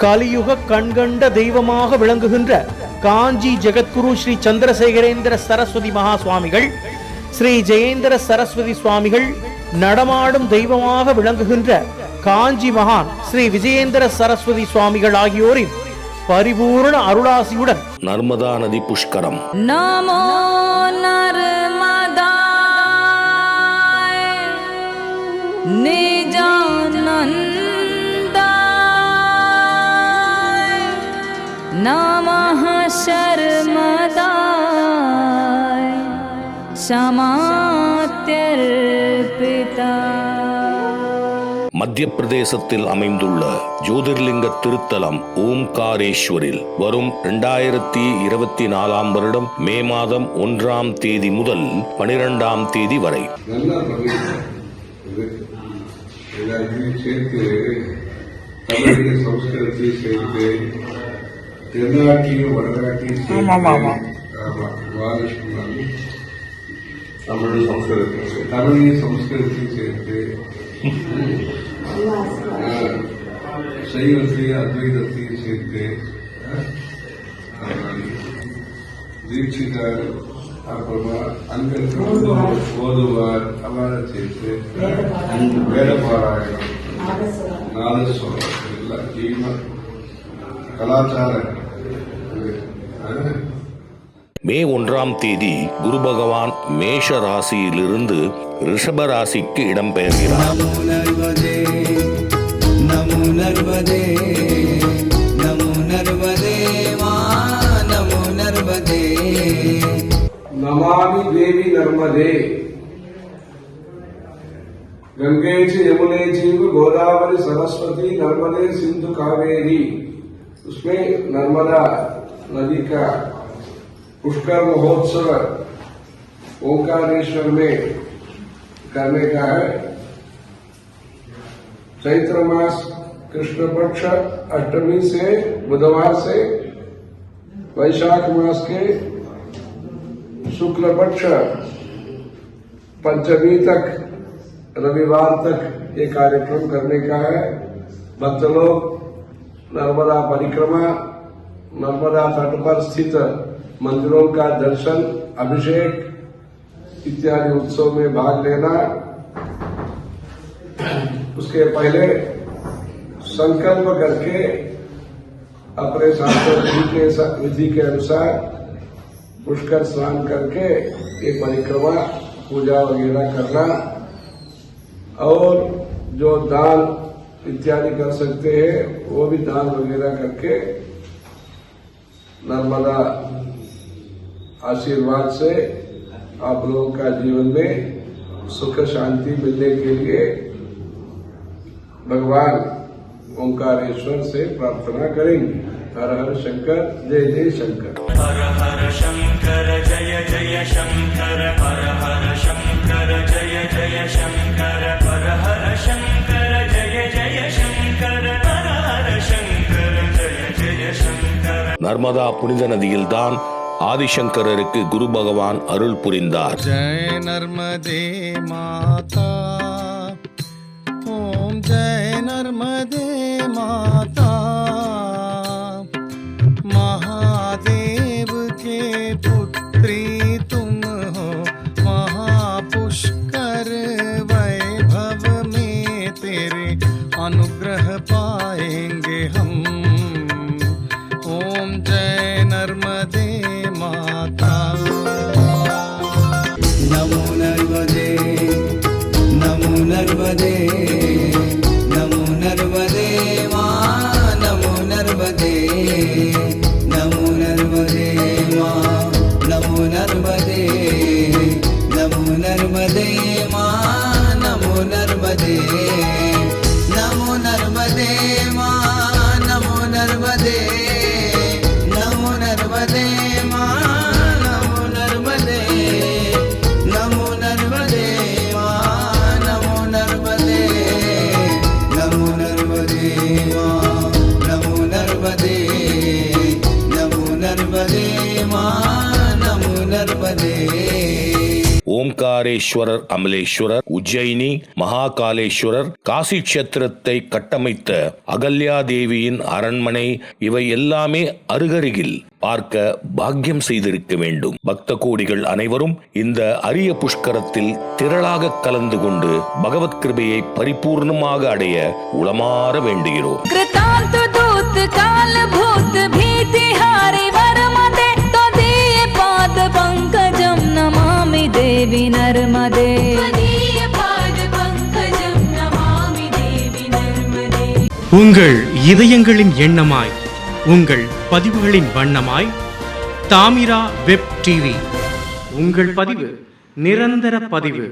கலியுக கண்கண்ட தெய்வமாக விளங்குகின்ற காஞ்சி ஜெகத்குரு ஸ்ரீ சந்திரசேகரேந்திர சரஸ்வதி மகா சுவாமிகள் ஸ்ரீ ஜெயேந்திர சரஸ்வதி சுவாமிகள் நடமாடும் தெய்வமாக விளங்குகின்ற காஞ்சி மகான் ஸ்ரீ விஜயேந்திர சரஸ்வதி சுவாமிகள் ஆகியோரின் பரிபூர்ண அருளாசியுடன் நர்மதா நதி புஷ்கரம். நமோ நர்மதா நிஜானந்த समात्यर्पिता மத்திய பிரதேசத்தில் அமைந்துள்ள ஜோதிர்லிங்க திருத்தலம் ஓம்காரேஸ்வரில் வரும் இரண்டாயிரத்தி இருபத்தி நாலாம் வருடம் மே மாதம் ஒன்றாம் தேதி முதல் பனிரெண்டாம் தேதி வரை நல்லா பண்ணியிருக்கேன் തമിഴ് സംസ്കൃതത്തിൽ തമിഴ് സംസ്കൃതത്തിൽ சேர்த்து சைவத்தையும் அத்வைதத்தையும் சேர்த்து தீட்சிதர் அப்புறமா அங்க ஓதுவார் அவரை சேர்த்து வேத பாராயணம் நாதஸ்வரம் எல்லாம் கலாச்சாரம் மே ஒன்றாம் தேதி குரு பகவான் மேஷ ராசியிலிருந்து ரிஷப ராசிக்கு இடம்பெயர்கிறார் नमो नर्मदे नमो नर्मदे नमो नर्मदे मा नमो नर्मदे नमामि देवी नर्मदे गंगे च यमुने चैव गोदावरी सरस्वती नर्मदे सिंधु कावेरी उसमें नर्मदा नदी का पुष्कर महोत्सव ओंकारेश्वर में करने का है। चैत्र मास कृष्ण पक्ष अष्टमी से बुधवार से वैशाख मास के शुक्ल पक्ष पंचमी तक, रविवार तक ये कार्यक्रम करने का है। भक्त लोग नर्मदा परिक्रमा, नर्मदा तट पर स्थित मंदिरों का दर्शन, अभिषेक इत्यादि उत्सव में भाग लेना। उसके पहले संकल्प करके अपने शास्त्र विधि के विधि के अनुसार पुष्कर स्नान करके ये परिक्रमा, पूजा वगैरह करना। और जो दान इत्यादि कर सकते हैं, वो भी दान वगैरह करके नर्मदा आशीर्वाद से आप लोगों का जीवन में सुख शांति मिलने के लिए भगवान ओंकारेश्वर से प्रार्थना करेंगे। हर हर शंकर जय जय शंकर। हर हर शंकर जय जय शंकर हर हर शंकर जय जय शंकर हर हर शंकर जय जय शंकर हर हर शंकर जय जय शंकर। நர்மதா नदी दान ஆதிசங்கரருக்கு குரு பகவான் அருள் புரிந்தார். ஜெய நர்மதே மாதா. ஓம் ஜெய நர்மதே உணர்வதே ஓம்காரேஸ்வரர் அமலேஸ்வரர் உஜ்ஜயினி மகாகாலேஸ்வரர் காசி கஷேத்திரத்தை கட்டமைத்த அகல்யா தேவியின் அரண்மனை இவை எல்லாமே அருகருகில் பார்க்க பாக்கியம் செய்திருக்க வேண்டும். பக்த கோடிகள் அனைவரும் இந்த அரிய புஷ்கரத்தில் திரளாக கலந்து கொண்டு பகவத் கிருபையை பரிபூர்ணமாக அடைய உளமாற வேண்டுகிறோம். काल भूत भीति हारि वरमदे त्वदीय पाद पङ्कजं नमामि देवि नर्मदे உங்கள் இதயங்களின் எண்ணமாய் உங்கள் பதிவுகளின் வண்ணமாய் தாமிரா வெப் டிவி உங்கள் பதிவு நிரந்தர பதிவு